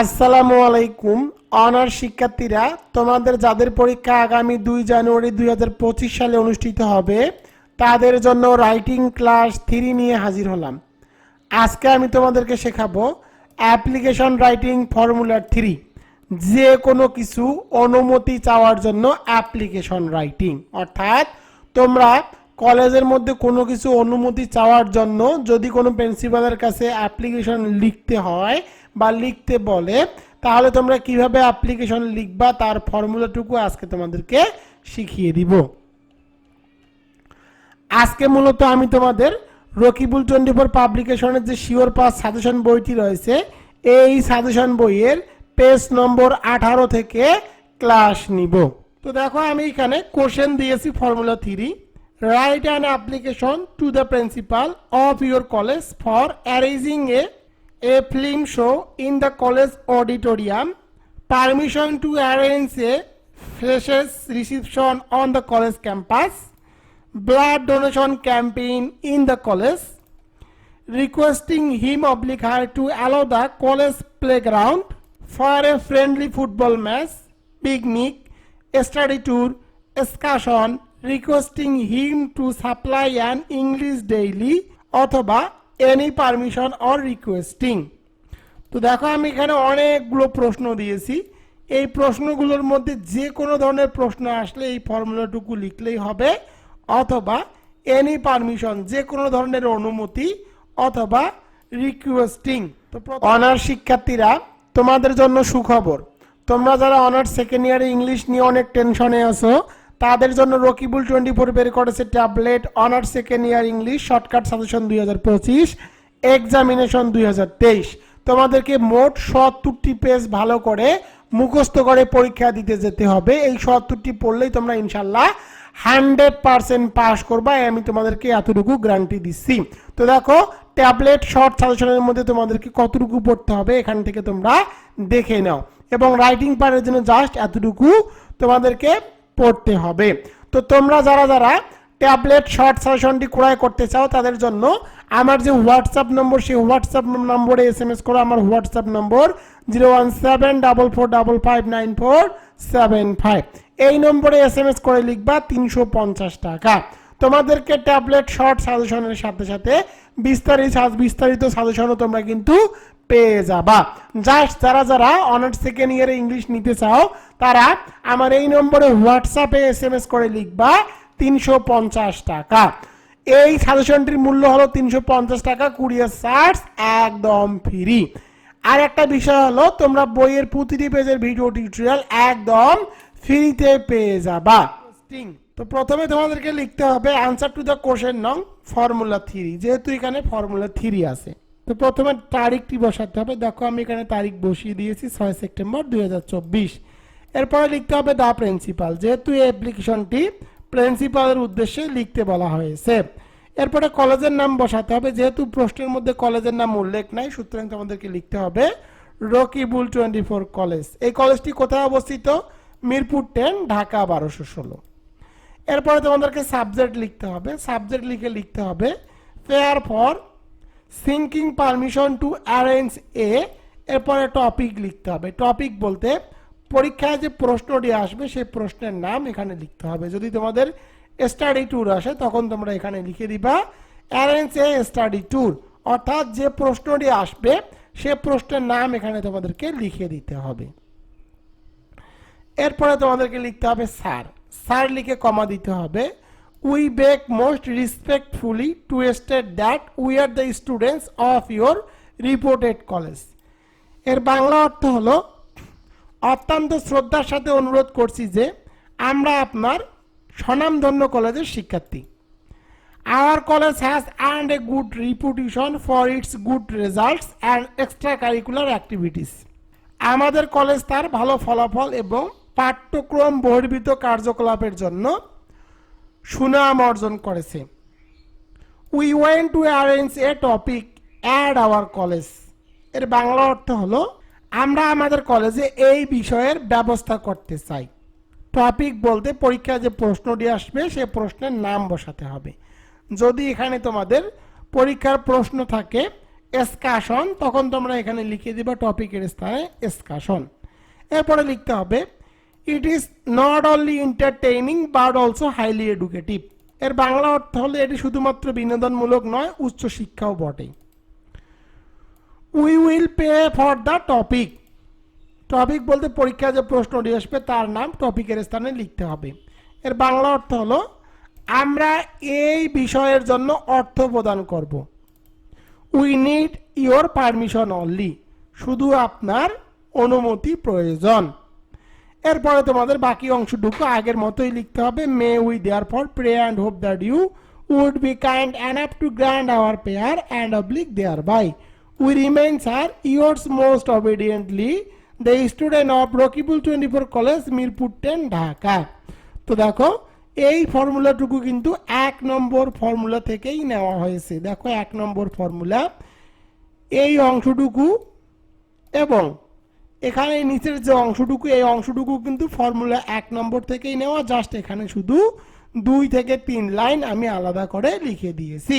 আসসালামু আলাইকুম। অনার শিক্ষার্থীরা, তোমাদের যাদের পরীক্ষা আগামী দুই জানুয়ারি দুই হাজার পঁচিশ সালে অনুষ্ঠিত হবে, তাদের জন্য রাইটিং ক্লাস থ্রি নিয়ে হাজির হলাম। আজকে আমি তোমাদেরকে শেখাবো অ্যাপ্লিকেশন রাইটিং ফর্মুলা থ্রি যে কোনো কিছু অনুমতি চাওয়ার জন্য অ্যাপ্লিকেশন রাইটিং অর্থাৎ তোমরা কলেজের মধ্যে কোনো কিছু অনুমতি চাওয়ার জন্য যদি কোনো প্রিন্সিপালের কাছে অ্যাপ্লিকেশন লিখতে হয় বা লিখতে বলে, তাহলে তোমরা কীভাবে অ্যাপ্লিকেশন লিখবা, তার ফর্মুলাটুকু আজকে তোমাদেরকে শিখিয়ে দিব। আজকে মূলত আমি তোমাদের রকিবুল ফোর পাবলিকেশনের যে শিওর পাস সাজেশন বইটি রয়েছে, এই সাজেশন বইয়ের পেজ নম্বর আঠারো থেকে ক্লাস নিব। তো দেখো আমি এখানে কোশ্চেন দিয়েছি formula three. Write an application to the principal of your college for arranging a a film show in the college auditorium permission to arrange a freshers reception on the college campus blood donation campaign in the college, requesting him oblique her to allow the college playground for a friendly football match, picnic, study tour, excursion, requesting him to supply an English daily অথবা any permission or requesting তো দেখো, আমি এখানে অনেকগুলো প্রশ্ন দিয়েছি। এই প্রশ্নগুলোর মধ্যে যে কোনো ধরনের প্রশ্ন আসলে এই ফর্মুলাটুকু লিখলেই হবে, অথবা এনি পারমিশন যে কোনো ধরনের অনুমতি অথবা রিকোয়েস্টিং তো অনার শিক্ষার্থীরা, তোমাদের জন্য সুখবর। তোমরা যারা অনার্স সেকেন্ড ইয়ারে ইংলিশ নিয়ে অনেক টেনশনে আছো তাদের জন্য রকিবুল টোয়েন্টি ফোর বের করেছে tablet, honours second year English, shortcut suggestion দুই হাজার পঁচিশ এক্সামিনেশন দুই হাজার তেইশ। তোমাদেরকে মোট সত্তরটি পেজ ভালো করে মুখস্থ করে পরীক্ষা দিতে যেতে হবে। এই সত্তরটি পড়লেই তোমরা ইনশাল্লাহ হান্ড্রেড পার্সেন্ট পাস করবা। আমি তোমাদেরকে এতটুকু গ্যারান্টি দিচ্ছি। তো দেখো, ট্যাবলেট, শর্ট সাজেশনের মধ্যে তোমাদেরকে কতটুকু পড়তে হবে এখান থেকে তোমরা দেখে নাও। এবং রাইটিং পারের জন্য জাস্ট এতটুকু তোমাদেরকে পড়তে হবে। তো তোমরা যারা যারা ট্যাবলেট, শর্ট সাজেশনটি ক্রয় করতে চাও, তাদের জন্য আমার যে হোয়াটসঅ্যাপ নম্বর, সেই হোয়াটসঅ্যাপ নম্বরে এস এম এস করো, আমার WhatsApp number zero one seven double four double five nine four seven five এই নম্বরে এস এম এস করে লিখবা তিনশো পঞ্চাশ টাকা। তোমাদেরকে ট্যাবলেট, শর্ট সাজেশনের সাথে সাথে বিস্তারিত বিস্তারিত সাজেশনও তোমরা কিন্তু পেয়ে যাবা। জাস্ট যারা যারা অনার্স সেকেন্ড ইয়ারে ইংলিশ নিতে চাও, তারা আমার এই নম্বরে হোয়াটসঅ্যাপে এস এম এস করে লিখবা তিনশো পঞ্চাশ টাকা। এই সাজেশনটির মূল্য হলো তিনশো পঞ্চাশ টাকা কুরিয়ার চার্জ একদম ফ্রি আর একটা বিষয় হলো, তোমরা বইয়ের প্রতিটি পেজের ভিডিও টিউটোরিয়াল একদম ফ্রিতে পেয়ে যাবা। তো প্রথমে তোমাদেরকে লিখতে হবে আনসার টু দ্য কোশ্চেন নং ফর্মুলা থ্রি যেহেতু এখানে ফর্মুলা থ্রি আছে। তো প্রথমে তারিখটি বসাতে হবে? দেখো, আমি এখানে তারিখ বসিয়ে দিয়েছি, ছয় সেপ্টেম্বর দু হাজার চব্বিশ। এরপরে লিখতে হবে দা প্রিন্সিপাল যেহেতু এই অ্যাপ্লিকেশনটি প্রিন্সিপালের উদ্দেশ্যে লিখতে বলা হয়েছে। এরপরে কলেজের নাম বসাতে হবে। যেহেতু প্রশ্নের মধ্যে কলেজের নাম উল্লেখ নাই, সুতরাং তোমাদেরকে লিখতে হবে রকিবুল টোয়েন্টি ফোর কলেজ। এই কলেজটি কোথায় অবস্থিত? মিরপুর টেন, ঢাকা বারোশো ষোলো। এরপরে তোমাদেরকে সাবজেক্ট লিখতে হবে। সাবজেক্ট লিখে লিখতে হবে fair for sinking permission to arrange a এরপরে টপিক লিখতে হবে। টপিক বলতে পরীক্ষায় যে প্রশ্নটি আসবে, সেই প্রশ্নের নাম এখানে লিখতে হবে। যদি তোমাদের স্টাডি ট্যুর আসে, তখন তোমরা এখানে লিখে দিবা অ্যারেঞ্জ এ স্টাডি ট্যুর অর্থাৎ যে প্রশ্নটি আসবে, সে প্রশ্নের নাম এখানে তোমাদেরকে লিখে দিতে হবে। এরপরে তোমাদেরকে লিখতে হবে স্যার স্যার লিখে কমা দিতে হবে। We beg most respectfully to state that we are the students of your reputed কলেজের বাংলা অর্থ হলো, অত্যন্ত শ্রদ্ধার সাথে অনুরোধ করছি যে, আমরা আপনার স্বনামধন্য কলেজের শিক্ষার্থী। Our college has and a good reputation for its good results and extra curricular activities আমাদের কলেজ তার ভালো ফলাফল এবং পাঠ্যক্রম বহির্ভূত কার্যকলাপের জন্য সুনাম অর্জন করেছে। We want to arrange a topic at our কলেজের বাংলা অর্থ হলো, আমরা আমাদের কলেজে এই বিষয়ের ব্যবস্থা করতে চাই। টপিক বলতে পরীক্ষায় যে প্রশ্নটি আসবে, সে প্রশ্নের নাম বসাতে হবে। যদি এখানে তোমাদের পরীক্ষার প্রশ্ন থাকে এসকাশন তখন তোমরা এখানে লিখে দিবা টপিকের স্থানে এসকাশন এরপরে লিখতে হবে it is not only entertaining but also highly educative এর বাংলা অর্থ হলে এটি শুধুমাত্র বিনোদনমূলক নয়, উচ্চ শিক্ষাও বটে। We will pay for the topic topic বলতে পরীক্ষায় যে প্রশ্নটি আসবে, তার নাম টপিকের স্থানে লিখতে হবে। এর বাংলা অর্থ হলো, আমরা এই বিষয়ের জন্য অর্থ প্রদান করব। We need your permission only শুধু আপনার অনুমতি প্রয়োজন। এরপরে তোমাদের বাকি অংশটুকু আগের মতোই লিখতে হবে। May we therefore pray and hope that you would be kind and to grant our prayer and oblige thereby we remains are yours most obediently the student of Rakibul twenty four college Mirpur ten Dhaka তো দেখো, এই ফর্মুলাটুকু কিন্তু এক নম্বর formula থেকেই নেওয়া হয়েছে। দেখো, এক নম্বর ফর্মুলা, এই অংশটুকু এবং এখানে নিচের যে অংশটুকু, এই অংশটুকু কিন্তু ফর্মুলা এক নম্বর থেকেই নেওয়া জাস্ট এখানে শুধু দুই থেকে তিন লাইন আমি আলাদা করে লিখে দিয়েছি।